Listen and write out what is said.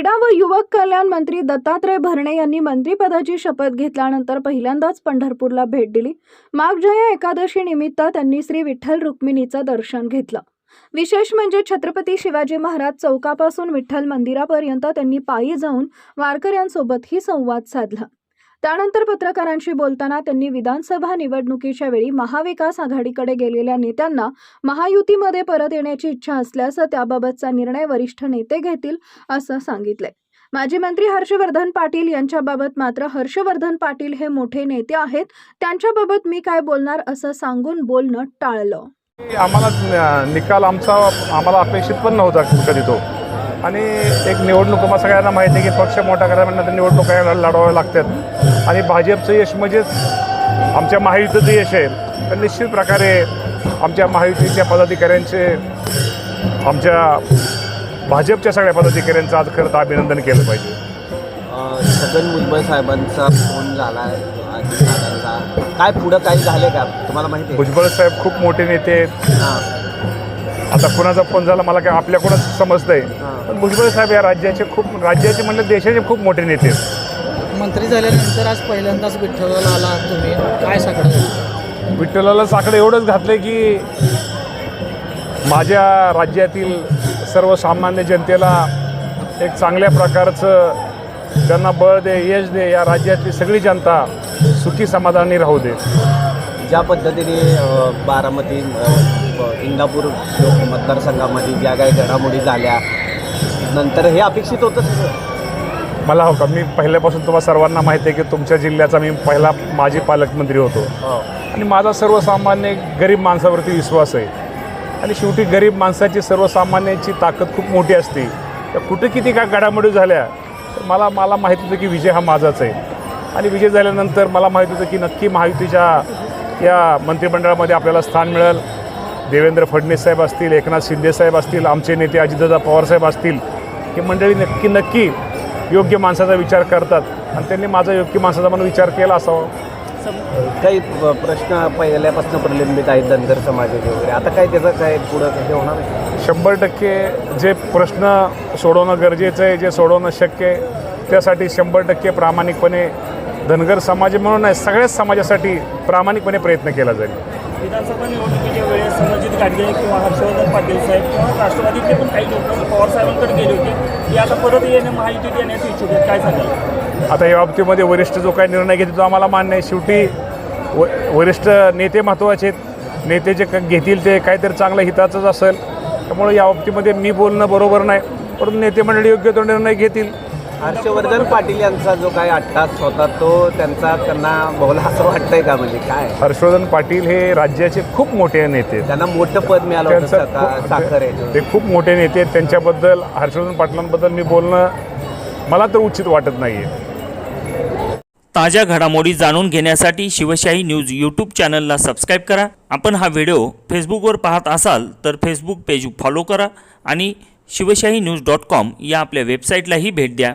क्रीडा व युवक कल्याण मंत्री दत्तात्रय भरणे यांनी मंत्रीपदाची शपथ घेतल्यानंतर पहिल्यांदाच पंढरपूरला भेट दिली. माघजया एकादशी निमित्त त्यांनी श्री विठ्ठल रुक्मिणीचं दर्शन घेतलं. विशेष म्हणजे छत्रपती शिवाजी महाराज चौकापासून विठ्ठल मंदिरापर्यंत त्यांनी पायी जाऊन वारकऱ्यांसोबतही संवाद साधला. त्यानंतर पत्रकारांशी बोलताना त्यांनी विधानसभा निवडणुकीच्या वेळी महाविकास आघाडीकडे गेलेल्या नेत्यांना महायुतीमध्ये परत येण्याची इच्छा असल्याचं त्याबाबतचा निर्णय वरिष्ठ नेते घेतील असं सांगितलंय. माजी मंत्री हर्षवर्धन पाटील यांच्याबाबत मात्र हर्षवर्धन पाटील हे मोठे नेते आहेत. त्यांच्याबाबत मी काय बोलणार असं सांगून बोलणं टाळलं. आम्हाला निकाल आमचा आम्हाला अपेक्षित पण नव्हता कधी तो. आणि एक निवडणूक आम्हाला सगळ्यांना माहिती आहे की पक्ष मोठा करायला निवडणुका लढवाव्या लागतात. आणि भाजपचं यश म्हणजेच आमच्या महायुतीचं यश आहे. तर निश्चित प्रकारे आमच्या महायुतीच्या पदाधिकाऱ्यांचे आमच्या भाजपच्या सगळ्या पदाधिकाऱ्यांचं आज खरं तर अभिनंदन केलं पाहिजे. छगन भुजबळ साहेबांचा फोन झाला काय पुढं काही झाले का? तुम्हाला माहिती आहे? भुजबळ साहेब खूप मोठे नेते आहेत. आता कुणाचा फोन झाला मला काय आपल्याकडूनच समजतंय. हां. पण भुजबळ साहेब या राज्याचे खूप राज्याचे म्हणलं देशाचे खूप मोठे नेते आहेत. मंत्री झाल्यानंतर आज पहिल्यांदाच विठ्ठलला आला तुम्ही. काय साकडं विठ्ठलाला साकडं एवढंच घातलं की माझ्या राज्यातील सर्वसामान्य जनतेला एक चांगल्या प्रकारचं त्यांना बळ दे यश दे या राज्यातली सगळी जनता सुखी समाधानी राहू दे. ज्या पद्धतीने अ, बारामती अ, इंदापूर मतदारसंघामध्ये ज्या काही घडामोडी झाल्या नंतर हे अपेक्षित होतं मला हो का मी पहिल्यापासून तुम्हाला सर्वांना माहिती आहे की तुमच्या जिल्ह्याचा मी पहिला माजी पालकमंत्री होतो. आणि माझा सर्वसामान्य गरीब माणसावरती विश्वास आहे. आणि शेवटी गरीब माणसाची सर्वसामान्यांची ताकद खूप मोठी असते. त्या कुठे किती काय घडामोडी झाल्या तर मला मला माहीत होतं की विजय हा माझाच आहे. आणि विजय झाल्यानंतर मला माहीत होतं की नक्की महायुतीच्या या मंत्रिमंडळामध्ये आपल्याला स्थान मिळेल. देवेंद्र फडणवीस साहेब असतील एकनाथ शिंदे साहेब असतील आमचे नेते अजितदादा पवार साहेब असतील ही मंडळी नक्की नक्की योग्य माणसाचा विचार करतात. आणि त्यांनी माझा योग्य माणसाचा म्हणून विचार केला असावा. काही प्रश्न पहिल्यापासून प्रलंबित आहेत धनगर समाजाचे वगैरे. आता काय त्याचं काय पुढं हे होणार शंभर टक्के जे प्रश्न सोडवणं गरजेचं आहे जे सोडवणं शक्य आहे त्यासाठी शंभर टक्के प्रामाणिकपणे धनगर समाज म्हणून नाही सगळ्याच समाजासाठी प्रामाणिकपणे प्रयत्न केला जाईल. विधानसभा निवडणुकीच्या वेळेस समजित गाडगे किंवा हर्षवर्धन पाटील साहेब किंवा राष्ट्रवादीतले पण काही लोक पवार साहेबांकडे गेले होते. की आता परत येणे महायुतीत येण्याचे इच्छुक आहेत. काय सांगाल? आता या बाबतीमध्ये वरिष्ठ जो काही निर्णय घेतो तो आम्हाला मान्य आहे. शेवटी व वरिष्ठ नेते महत्त्वाचे आहेत. नेते जे क- घेतील ते काहीतरी चांगलं हिताचंच असेल. त्यामुळे या बाबतीमध्ये मी बोलणं बरोबर नाही. परंतु नेते मंडळी योग्य तो निर्णय घेतील. हर्षवर्धन पाटील यांचा जो काही अट्टास होता तो त्यांचा त्यांना बहुला असं वाटतंय का म्हणजे काय? हर्षवर्धन पाटील हे राज्याचे खूप मोठे नेते आहेत. त्यांना मोठं पद मिळालं होतं त्यांचं खूप- साखर आहे ते खूप मोठे नेते आहेत. त्यांच्याबद्दल हर्षवर्धन पाटलांबद्दल मी बोलणं मला तर उचित वाटत नाही आहे ताज्या घडामोडी जाणून घेण्यासाठी शिवशाही न्यूज यूट्यूब चॅनलला सबस्क्राईब करा. आपण हा व्हिडिओ फेसबुकवर पाहत असाल तर फेसबुक पेज फॉलो करा आणि शिवशाही न्यूज डॉट कॉम या आपल्या वेबसाईटलाही भेट द्या.